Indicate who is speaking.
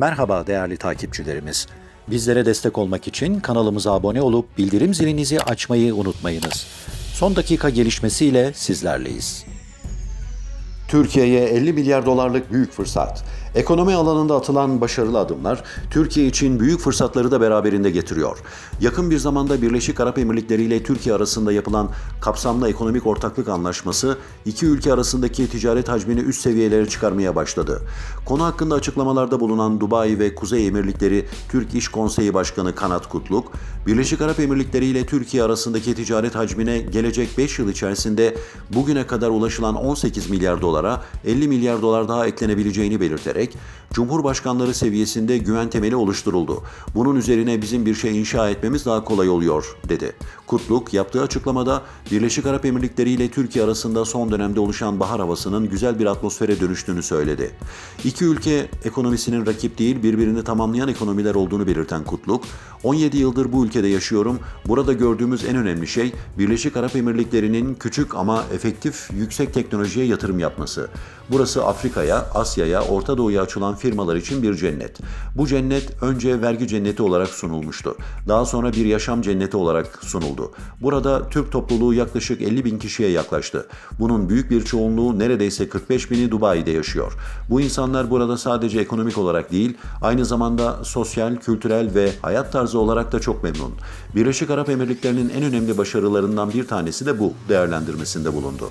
Speaker 1: Merhaba değerli takipçilerimiz. Bizlere destek olmak için kanalımıza abone olup bildirim zilinizi açmayı unutmayınız. Son dakika gelişmesiyle sizlerleyiz.
Speaker 2: Türkiye'ye 50 milyar dolarlık büyük fırsat. Ekonomi alanında atılan başarılı adımlar Türkiye için büyük fırsatları da beraberinde getiriyor. Yakın bir zamanda Birleşik Arap Emirlikleri ile Türkiye arasında yapılan kapsamlı ekonomik ortaklık anlaşması iki ülke arasındaki ticaret hacmini üst seviyelere çıkarmaya başladı. Konu hakkında açıklamalarda bulunan Dubai ve Kuzey Emirlikleri Türk İş Konseyi Başkanı Kanat Kutluk, Birleşik Arap Emirlikleri ile Türkiye arasındaki ticaret hacmine gelecek 5 yıl içerisinde bugüne kadar ulaşılan 18 milyar dolara 50 milyar dolar daha eklenebileceğini belirterek Cumhurbaşkanları seviyesinde güven temeli oluşturuldu. Bunun üzerine bizim bir şey inşa etmemiz daha kolay oluyor dedi. Kutluk yaptığı açıklamada Birleşik Arap Emirlikleri ile Türkiye arasında son dönemde oluşan bahar havasının güzel bir atmosfere dönüştüğünü söyledi. İki ülke ekonomisinin rakip değil birbirini tamamlayan ekonomiler olduğunu belirten Kutluk, 17 yıldır bu ülkede yaşıyorum. Burada gördüğümüz en önemli şey Birleşik Arap Emirlikleri'nin küçük ama efektif yüksek teknolojiye yatırım yapması. Burası Afrika'ya, Asya'ya, Orta Doğu'ya açılan firmalar için bir cennet. Bu cennet önce vergi cenneti olarak sunulmuştu. Daha sonra bir yaşam cenneti olarak sunuldu. Burada Türk topluluğu yaklaşık 50 bin kişiye yaklaştı. Bunun büyük bir çoğunluğu neredeyse 45 bini Dubai'de yaşıyor. Bu insanlar burada sadece ekonomik olarak değil, aynı zamanda sosyal, kültürel ve hayat tarzı olarak da çok memnun. Birleşik Arap Emirlikleri'nin en önemli başarılarından bir tanesi de bu değerlendirmesinde bulundu.